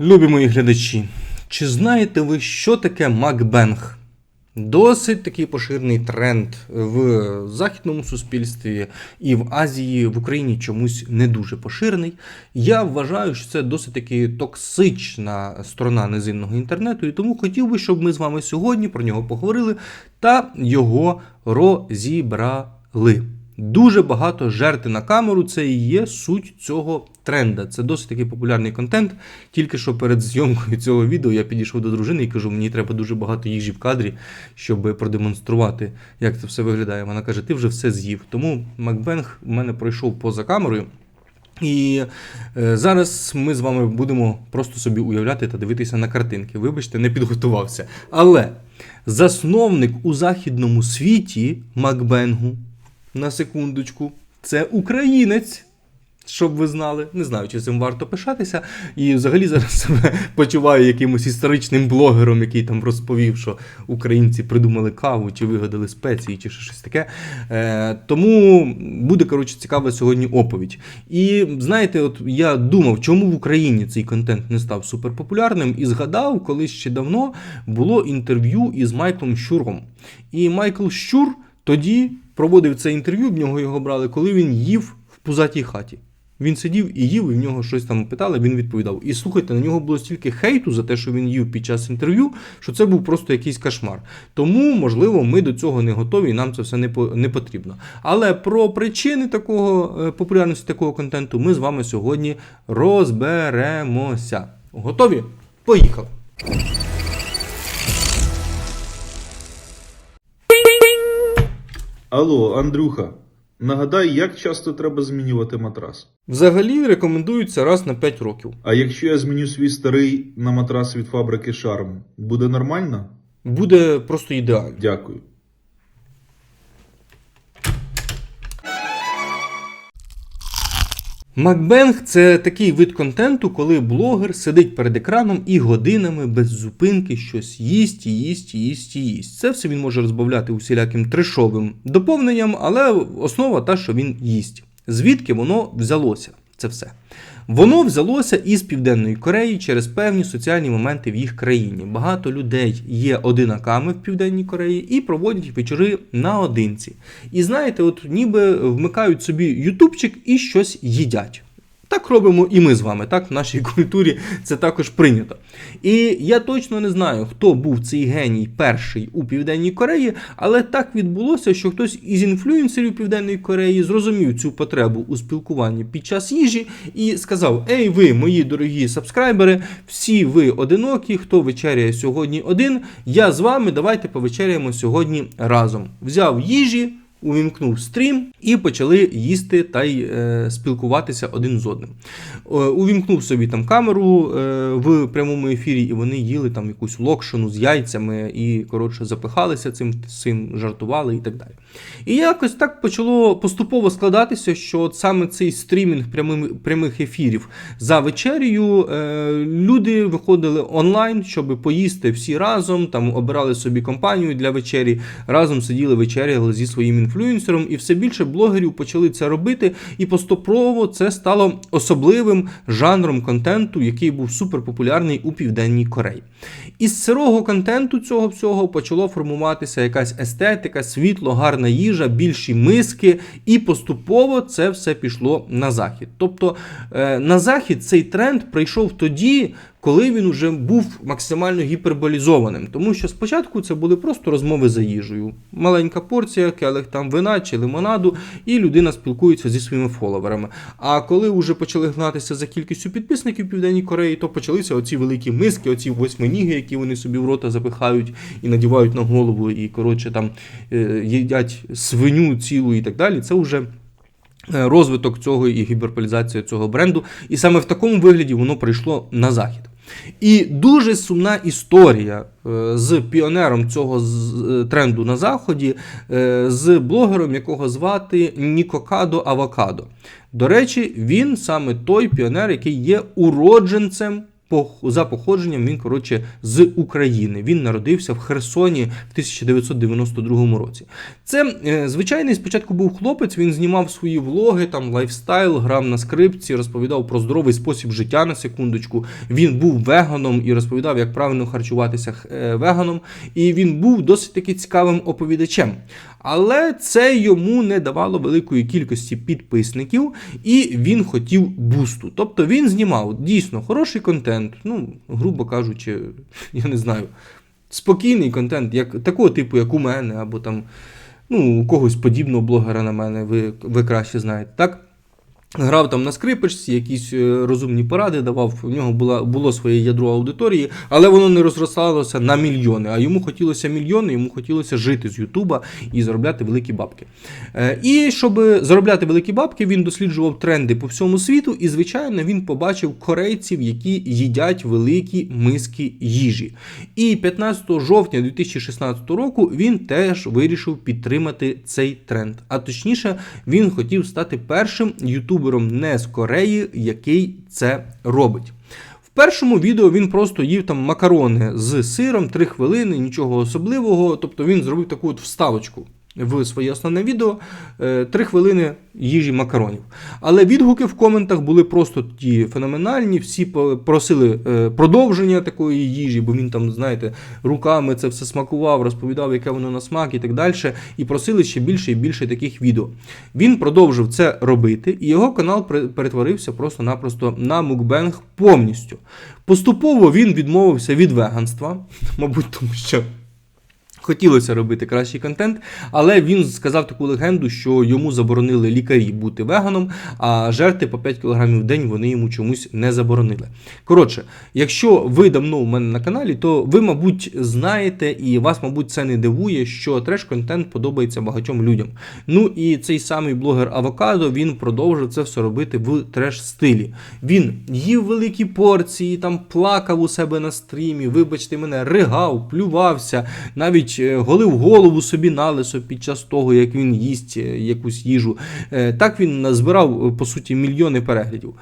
Любі мої глядачі, чи знаєте ви, що таке макбенг? Досить такий поширений тренд в західному суспільстві і в Азії, в Україні чомусь не дуже поширений. Я вважаю, що це досить таки токсична сторона низинного інтернету, і тому хотів би, щоб ми з вами сьогодні про нього поговорили та його розібрали. Дуже багато жерти на камеру це і є суть цього тренда. Це досить такий популярний контент. Тільки що перед зйомкою цього відео я підійшов до дружини і кажу, мені треба дуже багато їжі в кадрі, щоб продемонструвати, як це все виглядає. Вона каже, ти вже все з'їв. Тому Макбенг в мене пройшов поза камерою. І е, зараз ми з вами будемо просто собі уявляти та дивитися на картинки. Вибачте, не підготувався. Але засновник у західному світі Макбенгу, на секундочку, це українець. Щоб ви знали, не знаю, чи цим варто пишатися. І взагалі зараз себе почуваю якимось історичним блогером, який там розповів, що українці придумали каву, чи вигадали спеції, чи щось таке. Е, тому буде коротше цікава сьогодні оповідь. І знаєте, от я думав, чому в Україні цей контент не став суперпопулярним, і згадав, коли ще давно було інтерв'ю із Майклом Щуром. І Майкл Щур тоді проводив це інтерв'ю, в нього його брали, коли він їв в пузатій хаті. Він сидів і їв, і в нього щось там питали, він відповідав. І слухайте, на нього було стільки хейту за те, що він їв під час інтерв'ю, що це був просто якийсь кошмар. Тому, можливо, ми до цього не готові, і нам це все не не потрібно. Але про причини такого е, популярності такого контенту ми з вами сьогодні розберемося. Готові? Поїхали! Алло, Андрюха, нагадай, як часто треба змінювати матрас? Взагалі рекомендується раз на 5 років. А якщо я зміню свій старий на матрас від фабрики Шарм, буде нормально? Буде просто ідеально. Дякую. Макбенг це такий вид контенту, коли блогер сидить перед екраном і годинами без зупинки щось їсть, їсть, їсть, їсть. Це все він може розбавляти усіляким трешовим доповненням, але основа та, що він їсть. Звідки воно взялося? Це все. Воно взялося із Південної Кореї через певні соціальні моменти в їх країні. Багато людей є одинаками в Південній Кореї і проводять вечори наодинці. І знаєте, от ніби вмикають собі ютубчик і щось їдять. Так робимо і ми з вами, так в нашій культурі це також прийнято. І я точно не знаю, хто був цей геній перший у Південній Кореї, але так відбулося, що хтось із інфлюенсерів Південної Кореї зрозумів цю потребу у спілкуванні під час їжі і сказав: Ей, ви, мої дорогі сабскрайбери, всі ви одинокі, хто вечеряє сьогодні один, я з вами, давайте повечеряємо сьогодні разом. Взяв їжі увімкнув стрім і почали їсти та й е, спілкуватися один з одним. Е, увімкнув собі там камеру е, в прямому ефірі, і вони їли там якусь локшину з яйцями і коротше запихалися цим, цим жартували і так далі. І якось так почало поступово складатися, що от саме цей стрімінг прямим, прямих ефірів за вечерю е, люди виходили онлайн, щоб поїсти всі разом, там обирали собі компанію для вечері, разом сиділи вечеряли зі своїм інфлюенсером, і все більше блогерів почали це робити. І поступово це стало особливим жанром контенту, який був суперпопулярний у Південній Кореї. Із сирого контенту цього всього почало формуватися якась естетика, світло, гарна їжа, більші миски, і поступово це все пішло на захід. Тобто е, на захід цей тренд прийшов тоді, коли він уже був максимально гіперболізованим. Тому що спочатку це були просто розмови за їжею. Маленька порція, келих там вина чи лимонаду, і людина спілкується зі своїми фоловерами. А коли вже почали гнатися за кількістю підписників Південній Кореї, то почалися оці великі миски, оці восьминіги, які вони собі в рота запихають і надівають на голову, і коротше там е, їдять свиню цілу і так далі. Це вже. е, Розвиток цього і гіперполізація цього бренду, і саме в такому вигляді воно прийшло на захід. І дуже сумна історія е, з піонером цього е, тренду на заході, е, з блогером, якого звати Нікокадо Авокадо. До речі, він саме той піонер, який є уродженцем за походженням він, коротше, з України. Він народився в Херсоні в 1992 році. Це е, звичайний спочатку був хлопець, він знімав свої влоги, там лайфстайл, грав на скрипці, розповідав про здоровий спосіб життя на секундочку. Він був веганом і розповідав, як правильно харчуватися е, веганом. І він був досить таки цікавим оповідачем. Але це йому не давало великої кількості підписників, і він хотів бусту. Тобто він знімав дійсно хороший контент, ну, грубо кажучи, я не знаю, спокійний контент, як такого типу, як у мене, або там ну, у когось подібного блогера на мене, ви, ви краще знаєте, так? Грав там на скрипочці, якісь е, розумні поради давав. У нього була, було своє ядро аудиторії, але воно не розросталося на мільйони. А йому хотілося мільйони, йому хотілося жити з Ютуба і заробляти великі бабки. Е, І щоб заробляти великі бабки, він досліджував тренди по всьому світу, і, звичайно, він побачив корейців, які їдять великі миски їжі. І 15 жовтня 2016 року він теж вирішив підтримати цей тренд. А точніше, він хотів стати першим ютубером не з Кореї, який це робить. В першому відео він просто їв там макарони з сиром 3 хвилини, нічого особливого. Тобто він зробив таку от вставочку в своє основне відео 3 хвилини їжі макаронів. Але відгуки в коментах були просто ті феноменальні. Всі просили е, продовження такої їжі, бо він там, знаєте, руками це все смакував, розповідав, яке воно на смак і так далі. І просили ще більше і більше таких відео. Він продовжив це робити, і його канал перетворився просто-напросто на мукбенг повністю. Поступово він відмовився від веганства, мабуть, тому що. Хотілося робити кращий контент, але він сказав таку легенду, що йому заборонили лікарі бути веганом, а жерти по 5 кг в день вони йому чомусь не заборонили. Коротше, якщо ви давно у мене на каналі, то ви, мабуть, знаєте, і вас, мабуть, це не дивує, що треш-контент подобається багатьом людям. Ну і цей самий блогер Авокадо він продовжив це все робити в треш-стилі. Він їв великі порції, там плакав у себе на стрімі, вибачте мене, ригав, плювався, навіть е, голив голову собі на лисо під час того, як він їсть е, якусь їжу. Е, Так він назбирав, по суті, мільйони переглядів.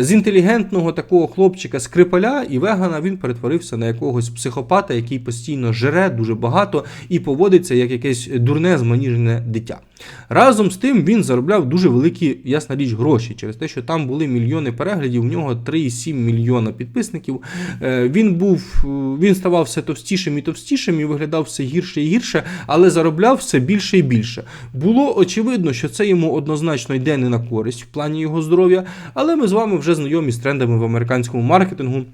З інтелігентного такого хлопчика скрипаля і вегана він перетворився на якогось психопата, який постійно жере дуже багато і поводиться як якесь дурне зманіжене дитя. Разом з тим він заробляв дуже великі, ясна річ, гроші через те, що там були мільйони переглядів, у нього 3,7 мільйона підписників. Він був, він ставав все товстішим і товстішим і виглядав все гірше і гірше, але заробляв все більше і більше. Було очевидно, що це йому однозначно йде не на користь в плані його здоров'я, але ми з вами вже знайомі з трендами в американському маркетингу.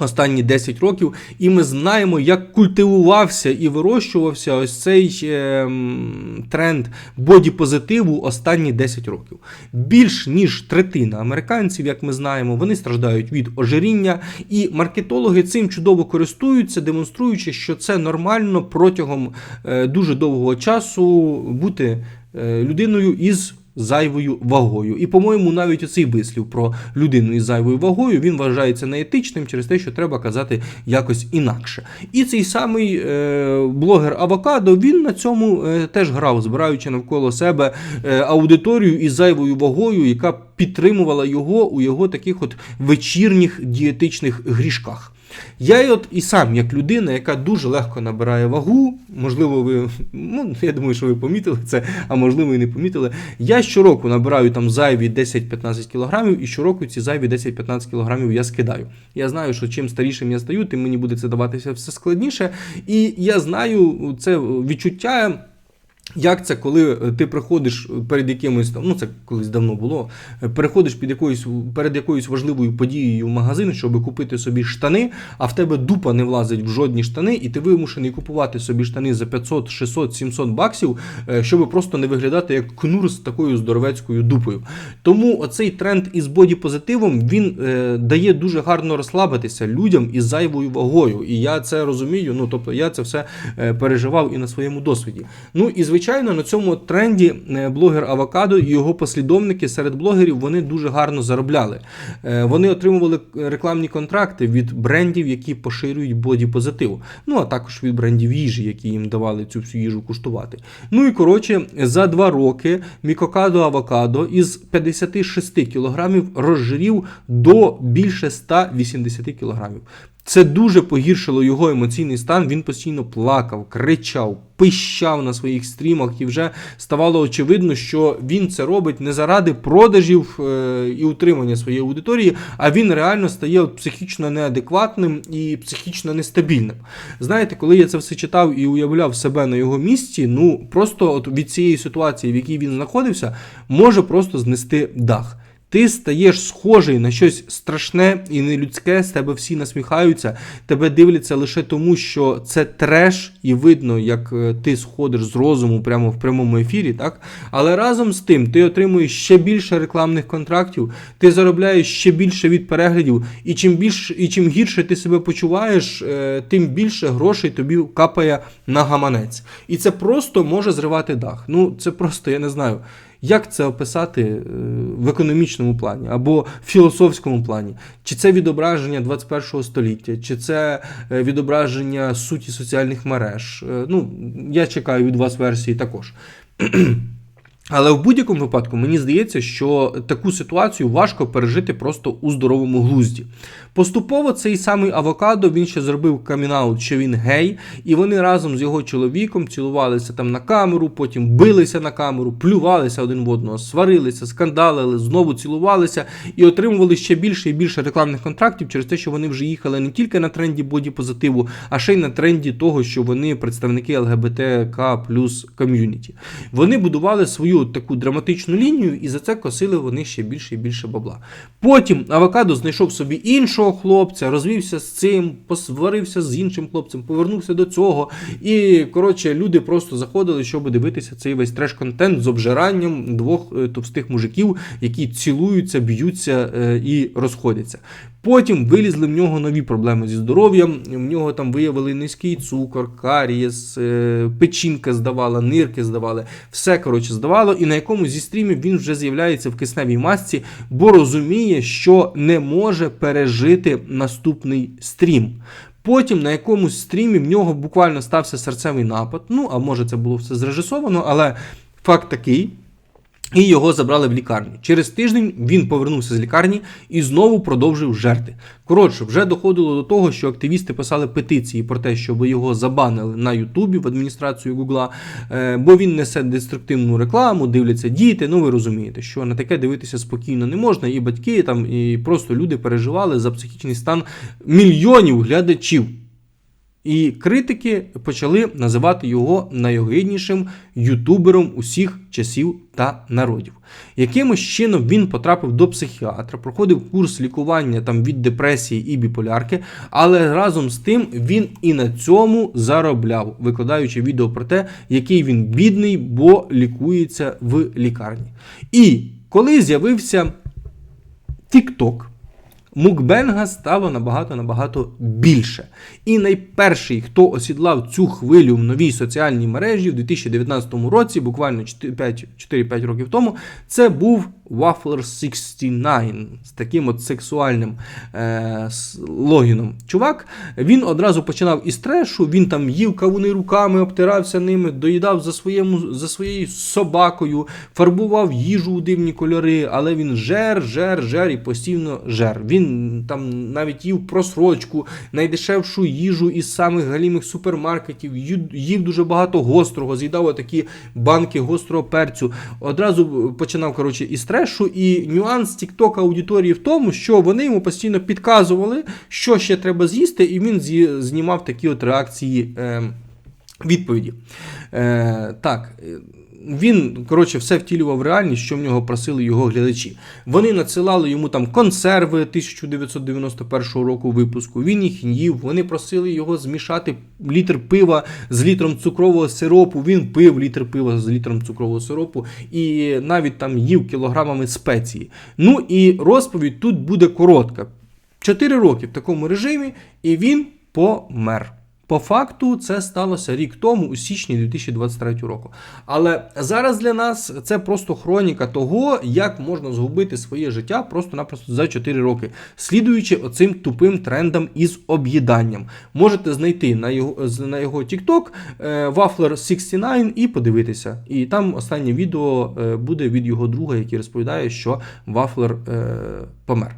Останні 10 років, і ми знаємо, як культивувався і вирощувався ось цей е, тренд бодіпозитиву останні 10 років. Більш ніж третина американців, як ми знаємо, вони страждають від ожиріння, і маркетологи цим чудово користуються, демонструючи, що це нормально протягом е, дуже довгого часу бути е, людиною із зайвою вагою. І, по-моєму, навіть оцей вислів про людину із зайвою вагою він вважається неетичним через те, що треба казати якось інакше. І цей самий е, блогер Авокадо він на цьому е, теж грав, збираючи навколо себе е, аудиторію із зайвою вагою, яка підтримувала його у його таких от вечірніх дієтичних грішках. Я от і сам, як людина, яка дуже легко набирає вагу, можливо, ви, ну, я думаю, що ви помітили це, а можливо і не помітили. Я щороку набираю там зайві 10-15 кілограмів, і щороку ці зайві 10-15 кілограмів я скидаю. Я знаю, що чим старішим я стаю, тим мені буде це даватися все складніше. І я знаю це відчуття. Як це, коли е, ти приходиш перед якимось там, ну це колись давно було, е, переходиш під якоюсь перед якоюсь важливою подією в магазин, щоб купити собі штани, а в тебе дупа не влазить в жодні штани, і ти вимушений купувати собі штани за 500, 600, 700 баксів, е, щоб просто не виглядати як кнур з такою здоровецькою дупою. Тому оцей тренд із бодіпозитивом він е, дає дуже гарно розслабитися людям із зайвою вагою. І я це розумію. Ну тобто я це все е, переживав і на своєму досвіді. Ну і звичайно. Звичайно, на цьому тренді е, блогер Авокадо і його послідовники серед блогерів вони дуже гарно заробляли. Е, Вони отримували рекламні контракти від брендів, які поширюють бодіпозитив. Ну а також від брендів їжі, які їм давали цю всю їжу куштувати. Ну і коротше, за два роки Мікокадо Авокадо із 56 кілограмів розжирів до більше 180 кілограмів. Це дуже погіршило його емоційний стан. Він постійно плакав, кричав, пищав на своїх стрімах, і вже ставало очевидно, що він це робить не заради продажів е, і утримання своєї аудиторії, а він реально стає психічно неадекватним і психічно нестабільним. Знаєте, коли я це все читав і уявляв себе на його місці, ну просто от від цієї ситуації, в якій він знаходився, може просто знести дах. Ти стаєш схожий на щось страшне і нелюдське, з тебе всі насміхаються, тебе дивляться лише тому, що це треш, і видно, як е, ти сходиш з розуму прямо в прямому ефірі, так? Але разом з тим ти отримуєш ще більше рекламних контрактів, ти заробляєш ще більше від переглядів, і чим більше і чим гірше ти себе почуваєш, е, тим більше грошей тобі капає на гаманець. І це просто може зривати дах. Ну, це просто, я не знаю. Як це описати е, в економічному плані або в філософському плані? Чи це відображення 21 століття, чи це е, відображення суті соціальних мереж? Е, Ну, я чекаю від вас версії також. Але в будь-якому випадку мені здається, що таку ситуацію важко пережити просто у здоровому глузді. Поступово цей самий авокадо він ще зробив камінаут, що він гей, і вони разом з його чоловіком цілувалися там на камеру, потім билися на камеру, плювалися один в одного, сварилися, скандалили, знову цілувалися і отримували ще більше і більше рекламних контрактів через те, що вони вже їхали не тільки на тренді бодіпозитиву, а ще й на тренді того, що вони представники ЛГБТК плюс ком'юніті. Вони будували свою таку драматичну лінію, і за це косили вони ще більше і більше бабла. Потім авокадо знайшов собі іншого хлопця, розвівся з цим, посварився з іншим хлопцем, повернувся до цього. І коротше, люди просто заходили, щоб дивитися цей весь треш-контент з обжиранням двох е, товстих мужиків, які цілуються, б'ються е, і розходяться. Потім вилізли в нього нові проблеми зі здоров'ям. В нього там виявили низький цукор, карієс, е, печінка здавала, нирки здавали. Все коротше здавало. І на якомусь зі стрімів він вже з'являється в кисневій масці, бо розуміє, що не може пережити наступний стрім. Потім на якомусь стрімі в нього буквально стався серцевий напад. Ну, а може це було все зрежисовано, але факт такий. І його забрали в лікарню. Через тиждень він повернувся з лікарні і знову продовжив жерти. Коротше, вже доходило до того, що активісти писали петиції про те, щоб його забанили на Ютубі в адміністрацію Гугла, е, бо він несе деструктивну рекламу, дивляться діти. Ну ви розумієте, що на таке дивитися спокійно не можна, і батьки там, і просто люди переживали за психічний стан мільйонів глядачів. І критики почали називати його найогиднішим ютубером усіх часів та народів. Якимось чином він потрапив до психіатра, проходив курс лікування там від депресії і біполярки, але разом з тим він і на цьому заробляв, викладаючи відео про те, який він бідний, бо лікується в лікарні. І коли з'явився TikTok, Мукбенга стало набагато набагато більше. І найперший, хто осідлав цю хвилю в новій соціальній мережі в 2019 році, буквально 4-5 років тому, це був Waffler 69 з таким от сексуальним е, логіном. Чувак, він одразу починав із трешу, він там їв кавуни руками, обтирався ними, доїдав за, своєму, за своєю собакою, фарбував їжу у дивні кольори, але він жер, жер, жер і постійно жер. Він там навіть їв просрочку, найдешевшу їжу із самих галімих супермаркетів, їв дуже багато гострого, з'їдав такі банки гострого перцю. Одразу починав коротше із трешу. І нюанс TikTok аудиторії в тому, що вони йому постійно підказували, що ще треба з'їсти, і він знімав такі от реакції. Е, Відповіді. Е, так, е, він, коротше, все втілював реальність, що в нього просили його глядачі. Вони надсилали йому там консерви 1991 року випуску. Він їх їв. Вони просили його змішати літр пива з літром цукрового сиропу. Він пив літр пива з літром цукрового сиропу і навіть там їв кілограмами спеції. Ну і розповідь тут буде коротка. Чотири роки в такому режимі, і він помер. По факту це сталося рік тому, у січні 2023 року. Але зараз для нас це просто хроніка того, як можна згубити своє життя просто-напросто за 4 роки, слідуючи оцим тупим трендам із об'їданням. Можете знайти на його на його TikTok е, Waffler69 і подивитися. І там останнє відео е, буде від його друга, який розповідає, що Waffler е, помер.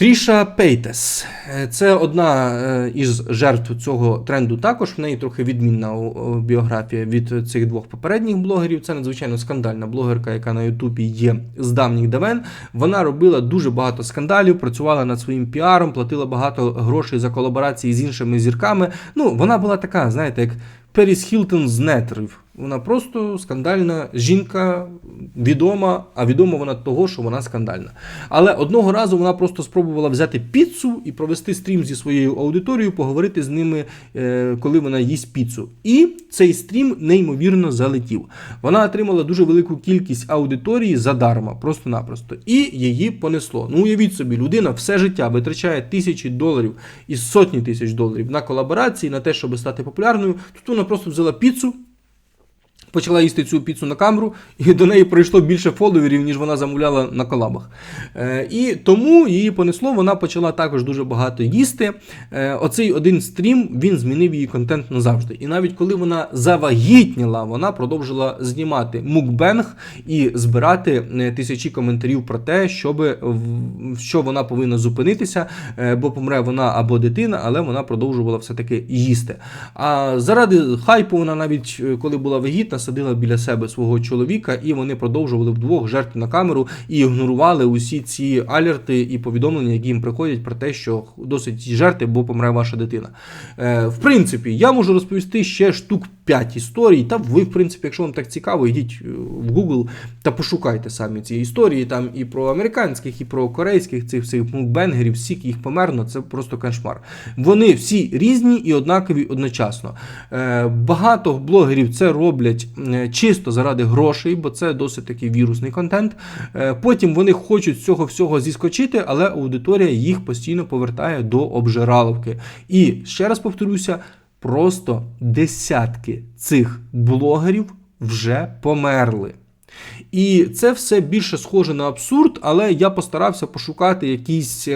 Тріша Пейтес. Е, Це одна е, із жертв цього тренду. Також в неї трохи відмінна біографія від цих двох попередніх блогерів. Це надзвичайно скандальна блогерка, яка на Ютубі є з давніх давен. Вона робила дуже багато скандалів, працювала над своїм піаром, платила багато грошей за колаборації з іншими зірками. Ну, вона була така, знаєте, як Періс Хілтон з нетрів. Вона просто скандальна жінка, відома, а відома вона того, що вона скандальна. Але одного разу вона просто спробувала взяти піцу і провести стрім зі своєю аудиторією, поговорити з ними, е, коли вона їсть піцу. І цей стрім неймовірно залетів. Вона отримала дуже велику кількість аудиторії задарма, просто-напросто. І її понесло. Ну, уявіть собі, людина все життя витрачає тисячі доларів і сотні тисяч доларів на колаборації, на те, щоб стати популярною. Тут вона просто взяла піцу. Почала їсти цю піцу на камеру, і до неї прийшло більше фоловерів, ніж вона замовляла на колабах. Е, і тому її понесло, вона почала також дуже багато їсти. Е, оцей один стрім він змінив її контент назавжди. І навіть коли вона завагітніла, вона продовжила знімати мукбенг і збирати е, тисячі коментарів про те, щоб, що вона повинна зупинитися, е, бо помре вона або дитина, але вона продовжувала все-таки їсти. А заради хайпу вона навіть е, коли була вагітна, садила біля себе свого чоловіка, і вони продовжували вдвох жерти на камеру і ігнорували усі ці алерти і повідомлення, які їм приходять про те, що досить жерти, бо помре ваша дитина. Е, в принципі, я можу розповісти ще штук 5 історій. Та ви, в принципі, якщо вам так цікаво, йдіть е, в Google та пошукайте самі ці історії. Там і про американських, і про корейських цих всіх мукбенгерів, всіх їх померно, це просто кошмар. Вони всі різні і однакові одночасно. Е, багато блогерів це роблять чисто заради грошей, бо це досить такий вірусний контент. Е, потім вони хочуть цього всього зіскочити, але аудиторія їх постійно повертає до обжираловки. І ще раз повторюся. Просто десятки цих блогерів вже померли. І це все більше схоже на абсурд, але я постарався пошукати якісь.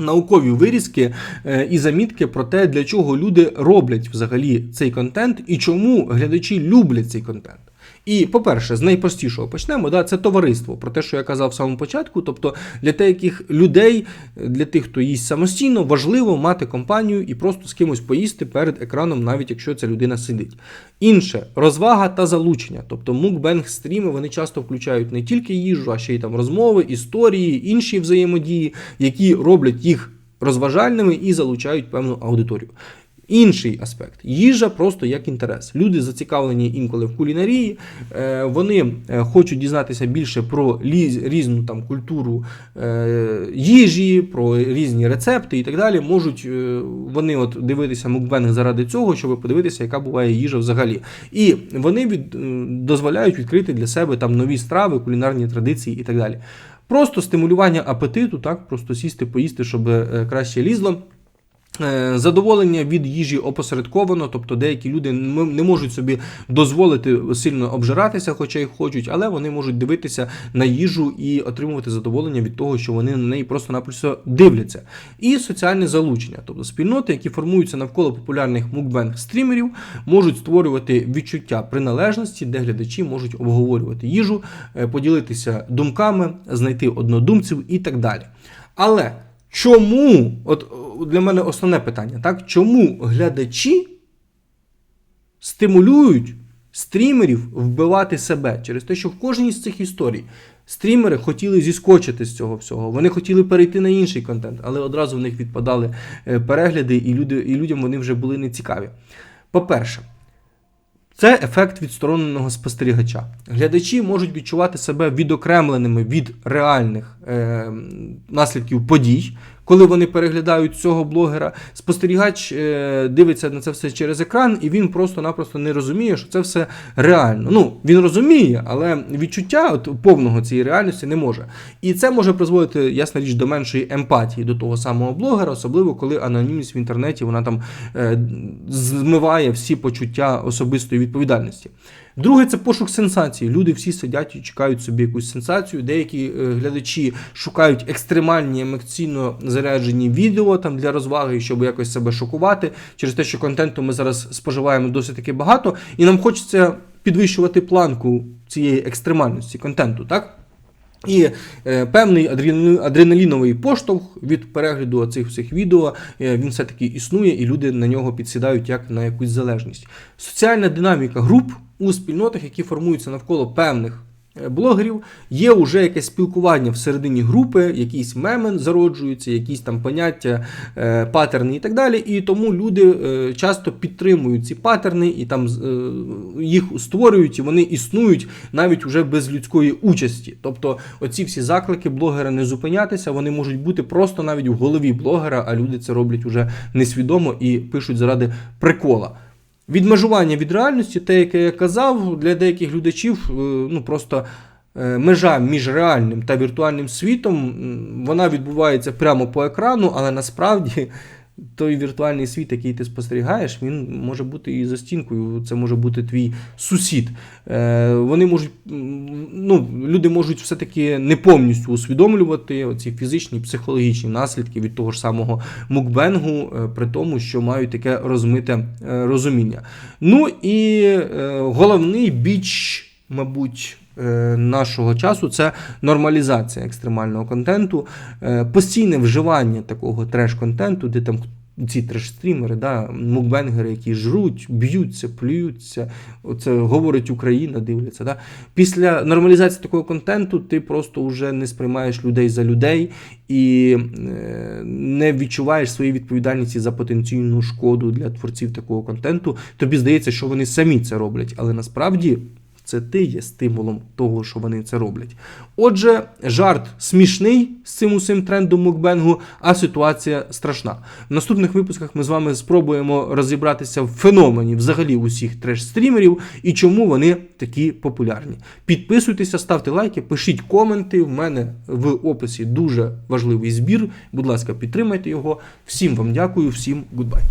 Наукові вирізки е, і замітки про те, для чого люди роблять взагалі цей контент і чому глядачі люблять цей контент. І, по-перше, з найпростішого почнемо, да, це товариство, про те, що я казав в самому початку. Тобто для деяких людей, для тих, хто їсть самостійно, важливо мати компанію і просто з кимось поїсти перед екраном, навіть якщо ця людина сидить. Інше розвага та залучення. Тобто мукбенг стріми вони часто включають не тільки їжу, а ще й там розмови, історії, інші взаємодії, які роблять їх розважальними і залучають певну аудиторію. Інший аспект їжа просто як інтерес. Люди зацікавлені інколи в кулінарії, е, вони е, хочуть дізнатися більше про різну там культуру е, їжі, про різні рецепти і так далі. Можуть вони от дивитися мукбенг заради цього, щоб подивитися, яка буває їжа взагалі. І вони від, дозволяють відкрити для себе там нові страви, кулінарні традиції і так далі. Просто стимулювання апетиту, так, просто сісти, поїсти, щоб краще лізло. Задоволення від їжі опосередковано, тобто деякі люди не можуть собі дозволити сильно обжиратися, хоча й хочуть, але вони можуть дивитися на їжу і отримувати задоволення від того, що вони на неї просто-напросто дивляться. І соціальне залучення, тобто спільноти, які формуються навколо популярних мукбенг-стрімерів, можуть створювати відчуття приналежності, де глядачі можуть обговорювати їжу, е, поділитися думками, знайти однодумців і так далі. Але чому, от для мене основне питання, так? Чому глядачі стимулюють стрімерів вбивати себе через те, що в кожній з цих історій стрімери хотіли зіскочити з цього всього. Вони хотіли перейти на інший контент, але одразу в них відпадали е, перегляди, і, люди, і людям вони вже були нецікаві. По-перше, це ефект відстороненого спостерігача. Глядачі можуть відчувати себе відокремленими від реальних е, наслідків подій, коли вони переглядають цього блогера. Спостерігач е, дивиться на це все через екран, і він просто-напросто не розуміє, що це все реально. Ну, він розуміє, але відчуття от, повного цієї реальності не може. І це може призводити, ясна річ, до меншої емпатії до того самого блогера, особливо коли анонімність в інтернеті вона там е, змиває всі почуття особистої відповідальності. Друге, це пошук сенсації. Люди всі сидять і чекають собі якусь сенсацію. Деякі е, глядачі шукають екстремальні емоційно заряджені відео там для розваги, щоб якось себе шокувати. Через те, що контенту ми зараз споживаємо досить таки багато, і нам хочеться підвищувати планку цієї екстремальності контенту, так? І е, певний адреналіновий поштовх від перегляду цих всіх відео е, він все-таки існує, і люди на нього підсідають як на якусь залежність. Соціальна динаміка груп у спільнотах, які формуються навколо певних е, блогерів, є вже якесь спілкування всередині групи, якісь меми зароджуються, якісь там поняття, е, паттерни і так далі. І тому люди е, часто підтримують ці паттерни і там їх створюють, і вони існують навіть уже без людської участі. Тобто, оці всі заклики блогера не зупинятися, вони можуть бути просто навіть в голові блогера, а люди це роблять уже несвідомо і пишуть заради прикола. Відмежування від реальності, те, яке я казав, для деяких глядачів, е, ну просто е, межа між реальним та віртуальним світом, вона відбувається прямо по екрану, але насправді той віртуальний світ, який ти спостерігаєш, він може бути і за стінкою, це може бути твій сусід. Е, Вони можуть, ну, люди можуть все-таки не повністю усвідомлювати оці фізичні, психологічні наслідки від того ж самого мукбенгу, е, при тому, що мають таке розмите е, розуміння. Ну і головний біч, мабуть. Е, Нашого часу це нормалізація екстремального контенту, е, постійне вживання такого треш-контенту, де там ці треш-стрімери, да, мукбенгери, які жруть, б'ються, плюються, оце говорить Україна, дивляться. Да. Після нормалізації такого контенту ти просто вже не сприймаєш людей за людей і е, не відчуваєш своєї відповідальності за потенційну шкоду для творців такого контенту. Тобі здається, що вони самі це роблять, але насправді. Це ти є стимулом того, що вони це роблять. Отже, жарт смішний з цим усім трендом мукбенгу, а ситуація страшна. В наступних випусках ми з вами спробуємо розібратися в феномені взагалі усіх треш-стрімерів і чому вони такі популярні. Підписуйтеся, ставте лайки, пишіть коменти. В мене в описі дуже важливий збір. Будь ласка, підтримайте його. Всім вам дякую, всім гудбай.